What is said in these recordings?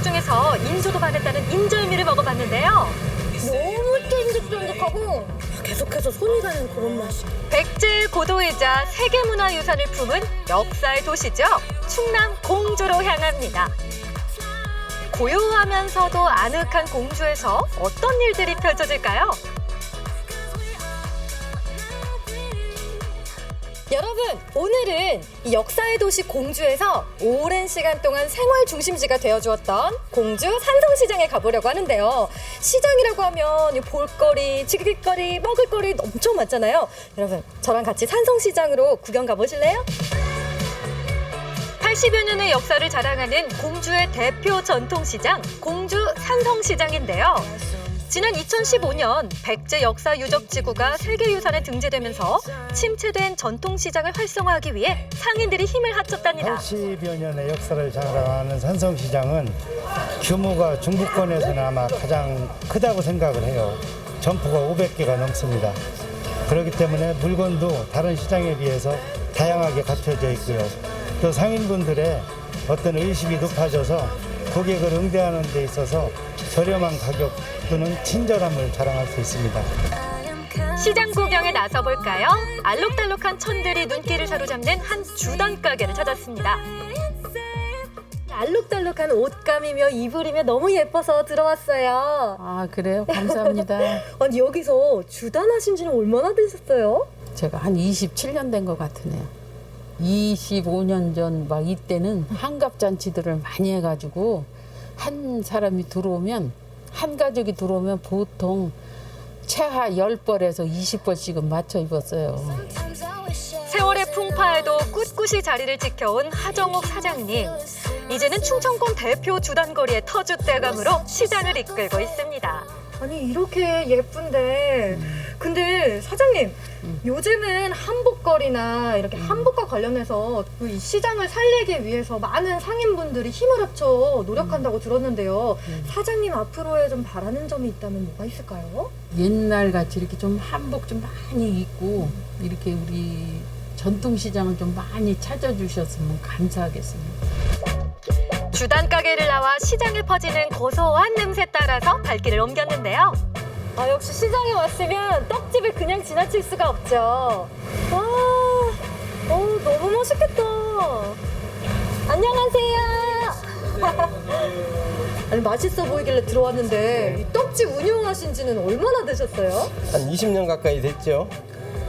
떡 중에서 인조도 반했다는 인절미를 먹어봤는데요. 너무 쫀득쫀득하고 계속해서 손이 가는 그런 맛이. 백제 고도이자 세계문화유산을 품은 역사의 도시죠. 충남 공주로 향합니다. 고요하면서도 아늑한 공주에서 어떤 일들이 펼쳐질까요? 여러분, 오늘은 이 역사의 도시 공주에서 오랜 시간 동안 생활 중심지가 되어 주었던 공주 산성시장에 가보려고 하는데요. 시장이라고 하면 이 볼거리, 지깃거리, 먹을거리 엄청 많잖아요. 여러분, 저랑 같이 산성시장으로 구경 가보실래요? 80여 년의 역사를 자랑하는 공주의 대표 전통시장, 공주 산성시장인데요. 지난 2015년 백제 역사 유적 지구가 세계유산에 등재되면서 침체된 전통 시장을 활성화하기 위해 상인들이 힘을 합쳤답니다. 80여 년의 역사를 자랑하는 산성시장은 규모가 중부권에서는 아마 가장 크다고 생각을 해요. 점포가 500개가 넘습니다. 그렇기 때문에 물건도 다른 시장에 비해서 다양하게 갖춰져 있고요. 또 상인분들의 어떤 의식이 높아져서 고객을 응대하는 데 있어서 저렴한 가격 또는 친절함을 자랑할 수 있습니다. 시장 구경에 나서 볼까요? 알록달록한 천들이 눈길을 사로잡는 한 주단 가게를 찾았습니다. 알록달록한 옷감이며 이불이며 너무 예뻐서 들어왔어요. 아 그래요? 감사합니다. 아니 여기서 주단하신 지는 얼마나 되셨어요? 제가 한 27년 된 것 같으네요. 25년 전 막 이때는 한갑 잔치들을 많이 해가지고 한 사람이 들어오면 한 가족이 들어오면 보통 최하 10벌에서 20벌씩은 맞춰 입었어요. 세월의 풍파에도 꿋꿋이 자리를 지켜온 하정욱 사장님. 이제는 충청권 대표 주단거리의 터줏대감으로 시장을 이끌고 있습니다. 아니 이렇게 예쁜데 근데 사장님 요즘은 한복거리나 이렇게 한복과 관련해서 이 시장을 살리기 위해서 많은 상인분들이 힘을 합쳐 노력한다고 들었는데요. 사장님 앞으로의 좀 바라는 점이 있다면 뭐가 있을까요? 옛날 같이 이렇게 좀 한복 좀 많이 입고 이렇게 우리 전통시장을 좀 많이 찾아주셨으면 감사하겠습니다. 주단 가게를 나와 시장에 퍼지는 고소한 냄새 따라서 발길을 옮겼는데요. 아 역시 시장에 왔으면 떡집을 그냥 지나칠 수가 없죠. 와, 어 너무 멋있겠다. 안녕하세요. 아니 맛있어 보이길래 들어왔는데 이 떡집 운영하신 지는 얼마나 되셨어요? 한 20년 가까이 됐죠.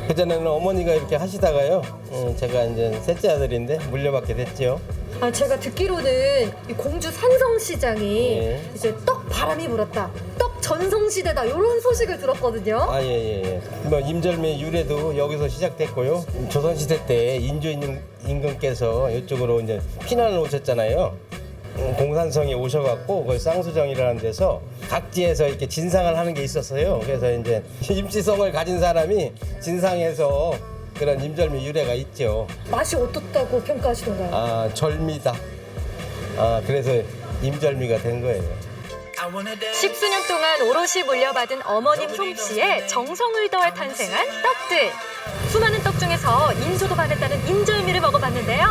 그전에는 어머니가 이렇게 하시다가요. 음, 제가 이제 셋째 아들인데 물려받게 됐죠. 아 제가 듣기로는 이 공주 산성시장이 네. 이제 떡 바람이 불었다, 떡 전성시대다 이런 소식을 들었거든요. 아, 예, 예, 예. 뭐, 임절미 유래도 여기서 시작됐고요. 조선시대 때 인조 임금- 임금께서 이쪽으로 이제 피난을 오셨잖아요. 음, 공산성에 오셔갖고 그 쌍수정이라는 데서 각지에서 이렇게 진상을 하는 게 있었어요. 그래서 이제 임시성을 가진 사람이 진상에서 그런 임절미 유래가 있죠. 맛이 어떻다고 평가하시던가요? 아, 절미다. 아, 그래서 임절미가 된 거예요. 십수년 동안 오롯이 물려받은 어머님 솜씨에 정성을 더해 탄생한 떡들. 수많은 떡 중에서 인조도 반했다는 인절미를 먹어봤는데요.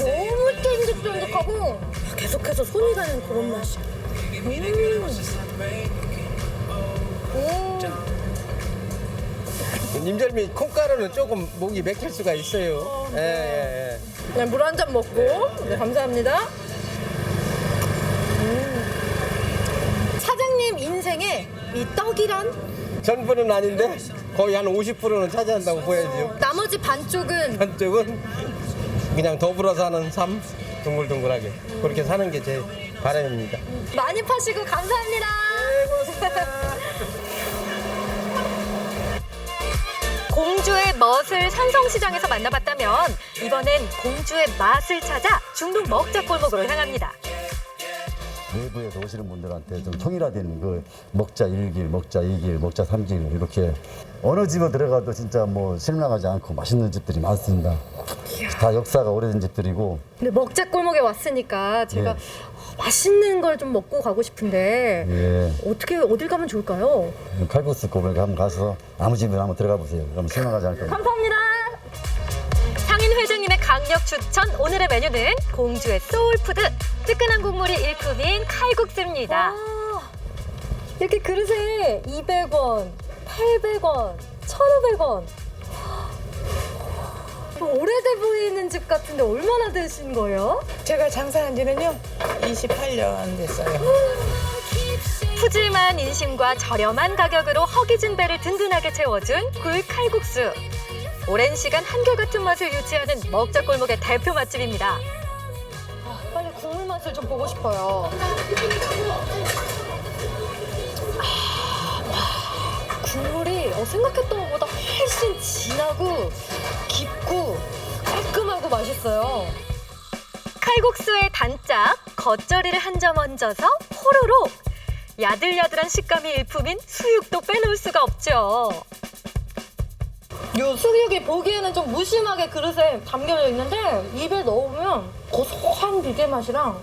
너무 쫀득쫀득하고 계속해서 손이 가는 그런 맛이. 임절미 콩가루는 조금 목이 맥힐 수가 있어요. 예, 예, 예. 그냥 물한 잔 먹고 네, 감사합니다. 음. 사장님 인생에 이 떡이란 전부는 아닌데 거의 한 50%는 차지한다고 보여야죠. 나머지 반쪽은 한쪽은 그냥 더불어 사는 삶, 둥글둥글하게 그렇게 사는 게 제 바람입니다. 많이 파시고 감사합니다. 공주의 멋을 산성시장에서 만나봤다면 이번엔 공주의 맛을 찾아 중동 먹자 골목으로 향합니다. 외부에서 오시는 분들한테 좀 통일화된 그 먹자 일길 먹자 이길 먹자 삼길 이렇게 어느 집에 들어가도 진짜 뭐 실망하지 않고 맛있는 집들이 많습니다. 다 역사가 오래된 집들이고 근데 먹자 골목에 왔으니까 제가 예. 어, 맛있는 걸 좀 먹고 가고 싶은데 예, 어떻게 어딜 가면 좋을까요? 칼국수 곱을 한번 가서 아무 집이나 한번 들어가 보세요. 그럼 실망하지 않을 겁니다. 감사합니다. 상인 회장님의 강 강력 추천 오늘의 메뉴는 공주의 소울푸드 뜨끈한 국물이 일품인 칼국수입니다. 아, 이렇게 그릇에 200원, 800원, 1,500원. 오래돼 보이는 집 같은데 얼마나 되신 거예요? 제가 장사한 지는요 28년 됐어요. 푸짐한 인심과 저렴한 가격으로 허기진 배를 든든하게 채워준 굴 칼국수. 오랜 시간 한결같은 맛을 유지하는 먹자골목의 대표 맛집입니다. 국물 맛을 좀 보고 싶어요. 아, 와, 국물이 어, 생각했던 것보다 훨씬 진하고 깊고 깔끔하고 맛있어요. 칼국수의 단짝, 겉절이를 한 점 얹어서 호로록! 야들야들한 식감이 일품인 수육도 빼놓을 수가 없죠. 요 수육이 보기에는 좀 무심하게 그릇에 담겨져 있는데 입에 넣으면 고소한 비계 맛이랑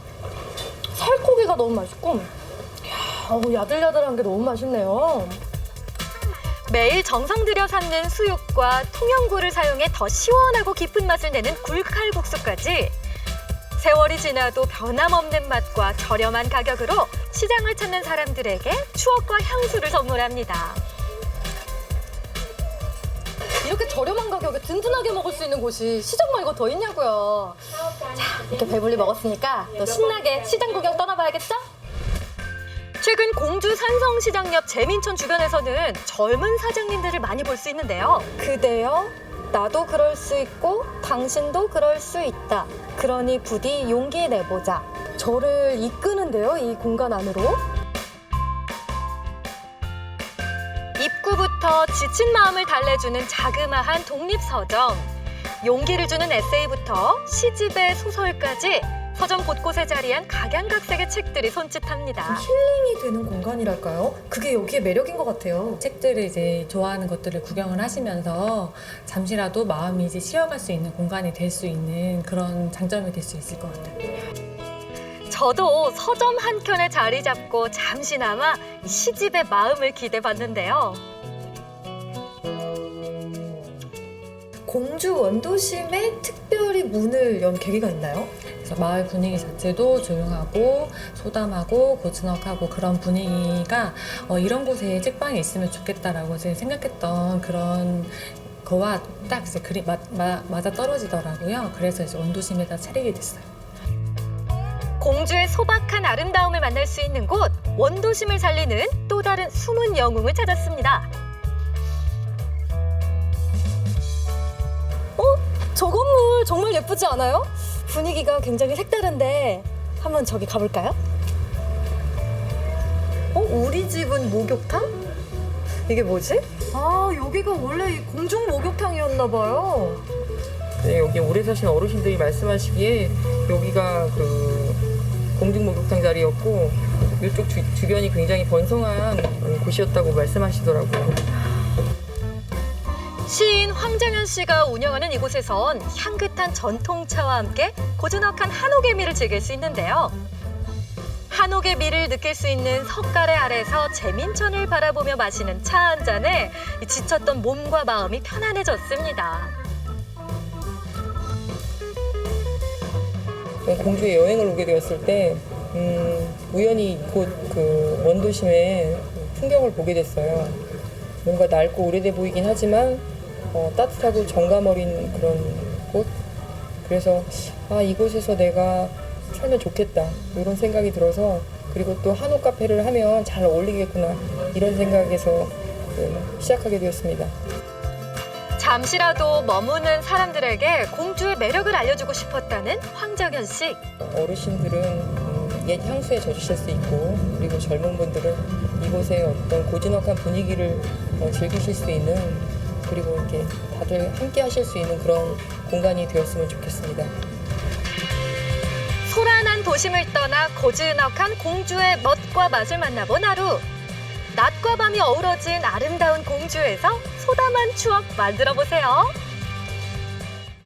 살코기가 너무 맛있고 어우, 야들야들한 게 너무 맛있네요. 매일 정성 들여 삶는 수육과 통영굴을 사용해 더 시원하고 깊은 맛을 내는 굴칼국수까지 세월이 지나도 변함없는 맛과 저렴한 가격으로 시장을 찾는 사람들에게 추억과 향수를 선물합니다. 이렇게 저렴한 가격에 든든하게 먹을 수 있는 곳이 시장 말고 더 있냐고요. 자, 이렇게 배불리 먹었으니까 또 신나게 시장 구경 떠나봐야겠죠? 최근 공주 산성시장 옆 재민천 주변에서는 젊은 사장님들을 많이 볼 수 있는데요. 그대여, 나도 그럴 수 있고 당신도 그럴 수 있다. 그러니 부디 용기 내보자. 저를 이끄는데요, 이 공간 안으로. 지친 마음을 달래주는 자그마한 독립서점, 용기를 주는 에세이부터 시집의 소설까지 서점 곳곳에 자리한 각양각색의 책들이 손짓합니다. 힐링이 되는 공간이랄까요? 그게 여기의 매력인 것 같아요. 책들을 이제 좋아하는 것들을 구경을 하시면서 잠시라도 마음이 이제 쉬어갈 수 있는 공간이 될 수 있는 그런 장점이 될 수 있을 것 같아요. 저도 서점 한 켠에 자리 잡고 잠시나마 이 시집의 마음을 기대봤는데요. 공주 원도심에 특별히 문을 연 계기가 있나요? 그래서 마을 분위기 자체도 조용하고 소담하고 고즈넉하고 그런 분위기가 어, 이런 곳에 책방이 있으면 좋겠다라고 제가 생각했던 그런 거와 딱 이제 그리 마, 마, 맞아 떨어지더라고요. 그래서 이제 원도심에다 차리게 됐어요. 공주의 소박한 아름다움을 만날 수 있는 곳 원도심을 살리는 또 다른 숨은 영웅을 찾았습니다. 저 건물 정말 예쁘지 않아요? 분위기가 굉장히 색다른데 한번 저기 가볼까요? 어? 우리 집은 목욕탕? 이게 뭐지? 아 여기가 원래 이 공중 목욕탕이었나 봐요. 네, 여기 오래 사신 어르신들이 말씀하시기에 여기가 그 공중 목욕탕 자리였고 이쪽 주, 주변이 굉장히 번성한 곳이었다고 말씀하시더라고요. 시인 황정현 씨가 운영하는 이곳에선 향긋한 전통차와 함께 고즈넉한 한옥의 미를 즐길 수 있는데요. 한옥의 미를 느낄 수 있는 석가래 아래서 재민천을 바라보며 마시는 차 한 잔에 이 지쳤던 몸과 마음이 편안해졌습니다. 어, 공주에 여행을 오게 되었을 때 음, 우연히 이곳 그 원도심의 풍경을 보게 됐어요. 뭔가 낡고 오래돼 보이긴 하지만 어, 따뜻하고 정감 어린 그런 곳. 그래서 아 이곳에서 내가 살면 좋겠다 이런 생각이 들어서 그리고 또 한옥 카페를 하면 잘 어울리겠구나 이런 생각에서 그 시작하게 되었습니다. 잠시라도 머무는 사람들에게 공주의 매력을 알려주고 싶었다는 황정현 씨. 어르신들은 음, 옛 향수에 젖으실 수 있고 그리고 젊은 분들은 이곳의 어떤 고즈넉한 분위기를 어, 즐기실 수 있는 그리고 이렇게 다들 함께 하실 수 있는 그런 공간이 되었으면 좋겠습니다. 소란한 도심을 떠나 고즈넉한 공주의 멋과 맛을 만나본 하루. 낮과 밤이 어우러진 아름다운 공주에서 소담한 추억 만들어 보세요.